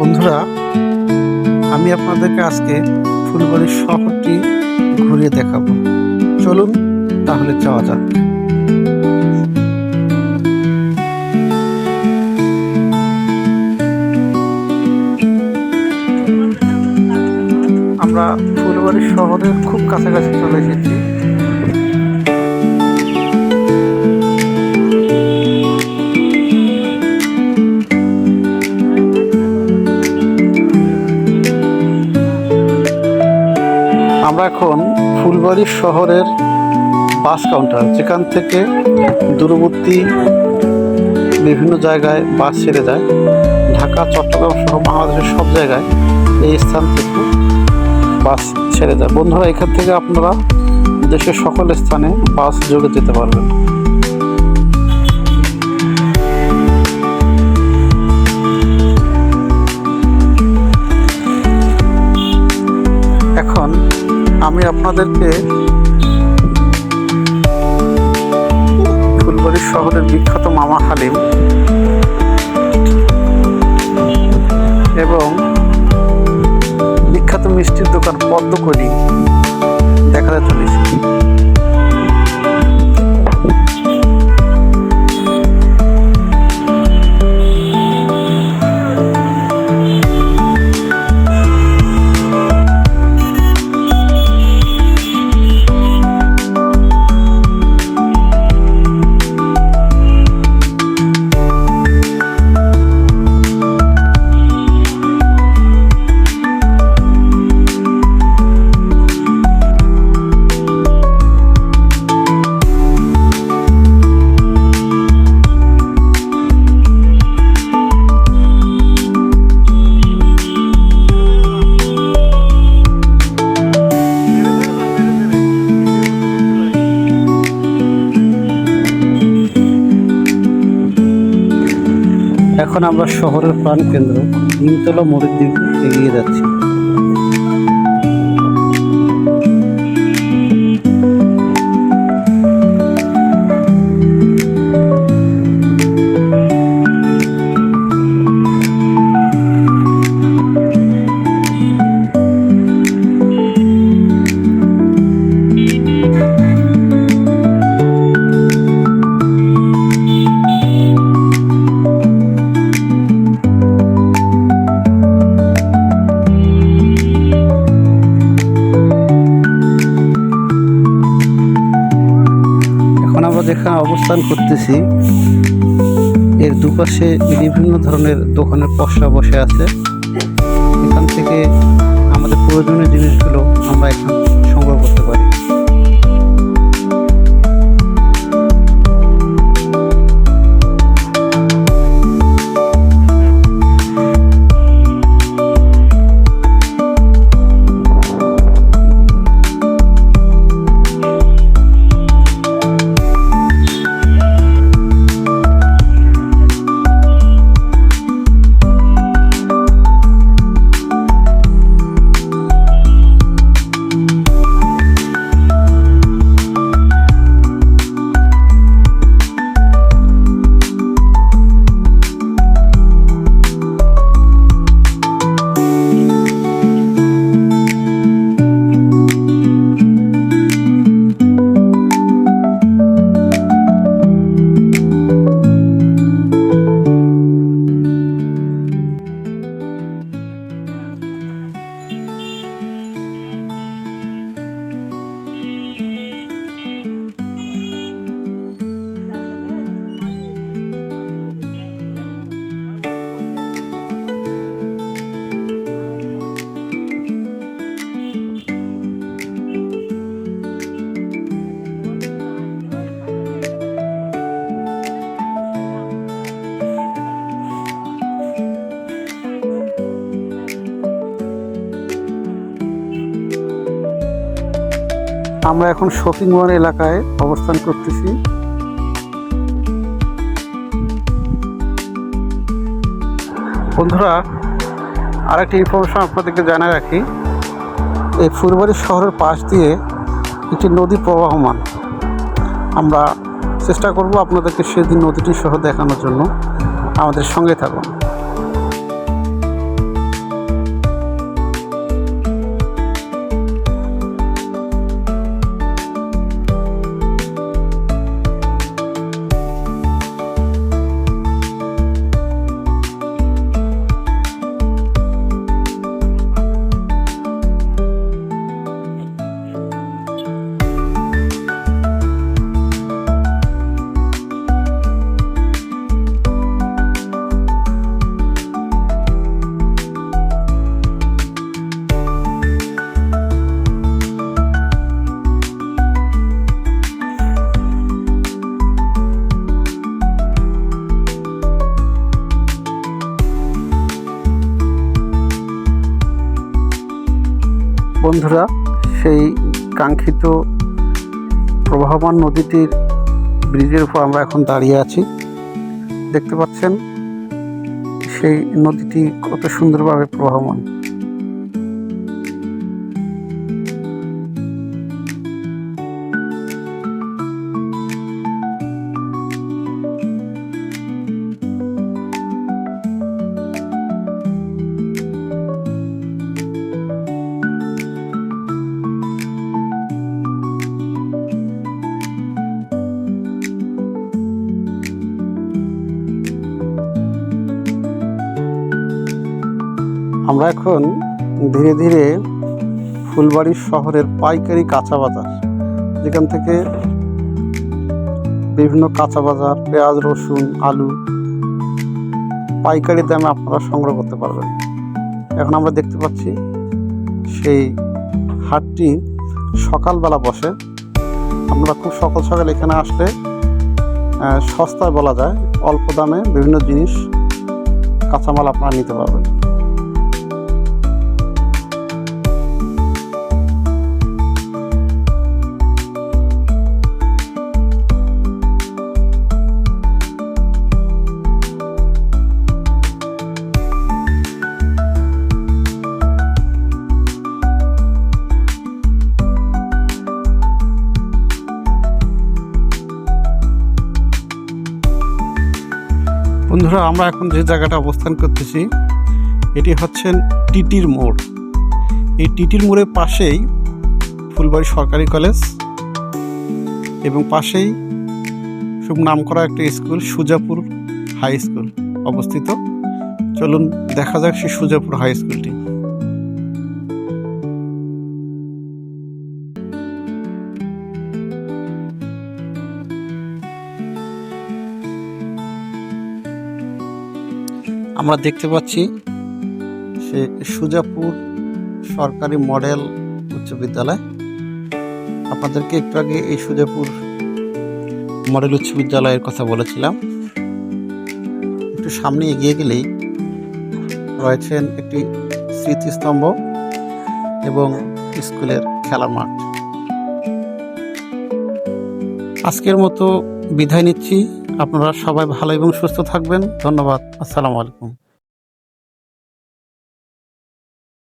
বন্ধুরা, আমি আপনাদেরকে আজকে ফুলবাড়ির শহরটি ঘুরিয়ে দেখাবো। চলুন তাহলে যাওয়া যাক। আমরা ফুলবাড়ি শহরের খুব কাছাকাছি চলে এসেছি। আমরা এখন ফুলবাড়ি শহরের বাস কাউন্টার যেখান থেকে দূরবর্তী বিভিন্ন জায়গায় বাস ছেড়ে যায়। ঢাকা, চট্টগ্রাম সহ বাংলাদেশের সব জায়গায় এই স্থান থেকে বাস ছেড়ে যায়। বন্ধুরা, এখান থেকে আপনারা দেশের সকল স্থানে বাস যোগে যেতে পারবেন। এখন আমি আপনাদেরকে ফুলবাড়ি শহরের বিখ্যাত মামা হালিম এবং বিখ্যাত মিষ্টির দোকান পদ্মকলি দেখাতে চলেছি। এখন আমরা শহরের প্রাণকেন্দ্র নিমতলা মোড়ের দিকে এগিয়ে যাচ্ছি। যেখানে অবস্থান করতেছি। এর দুপাশে বিভিন্ন ধরনের দোকানের পশা বসে আছে। এখান থেকে আমাদের প্রয়োজনীয় জিনিসগুলো আমরা এখান আমরা এখন শপিং মল এলাকায় অবস্থান করতেছি। বন্ধুরা, আরেকটি ইনফরমেশন আপনাদেরকে জানায় রাখি। এই ফুলবাড়ি শহরের পাশ দিয়ে একটি নদী প্রবাহমান। আমরা চেষ্টা করব আপনাদেরকে সেদিন নদীটি সহ দেখানোর জন্য। আমাদের সঙ্গে থাকুন। বন্ধুরা, সেই কাঙ্ক্ষিত প্রবাহমান নদীটির ব্রিজের উপর আমরা এখন দাঁড়িয়ে আছি। দেখতে পাচ্ছেন, সেই নদীটি কত সুন্দরভাবে প্রবাহমান। আমরা এখন ধীরে ধীরে ফুলবাড়ি শহরের পাইকারি কাঁচা বাজার, যেখান থেকে বিভিন্ন কাঁচা বাজার, পেঁয়াজ, রসুন, আলু পাইকারি দামে আপনারা সংগ্রহ করতে পারবেন। এখন আমরা দেখতে পাচ্ছি সেই হাটটি সকালবেলা বসে। আমরা খুব সকাল সকাল এখানে আসলে সস্তায় বলা যায়, অল্প দামে বিভিন্ন জিনিস, কাঁচামাল আপনারা নিতে পারবেন। বন্ধুরা, আমরা এখন যে জায়গাটা অবস্থান করতেছি, এটি হচ্ছেন টিটির মোড়। এই টিটির মোড়ের পাশেই ফুলবাড়ি সরকারি কলেজ এবং পাশেই খুব নামকরা একটা স্কুল, সুজাপুর হাই স্কুল অবস্থিত। চলুন দেখা যাক সেই সুজাপুর হাই স্কুলটি। আমরা দেখতে পাচ্ছি সে সুজাপুর সরকারি মডেল উচ্চ বিদ্যালয়। আপনাদেরকে একটু আগে এই সুজাপুর মডেল উচ্চ বিদ্যালয়ের কথা বলেছিলাম। একটু সামনে এগিয়ে গেলেই রয়েছেন একটি স্মৃতিস্তম্ভ এবং স্কুলের খেলার মাঠ। আজকের মতো বিদায় নিচ্ছি। আপনারা সবাই ভালো এবং সুস্থ থাকবেন। ধন্যবাদ। আসসালামু আলাইকুম।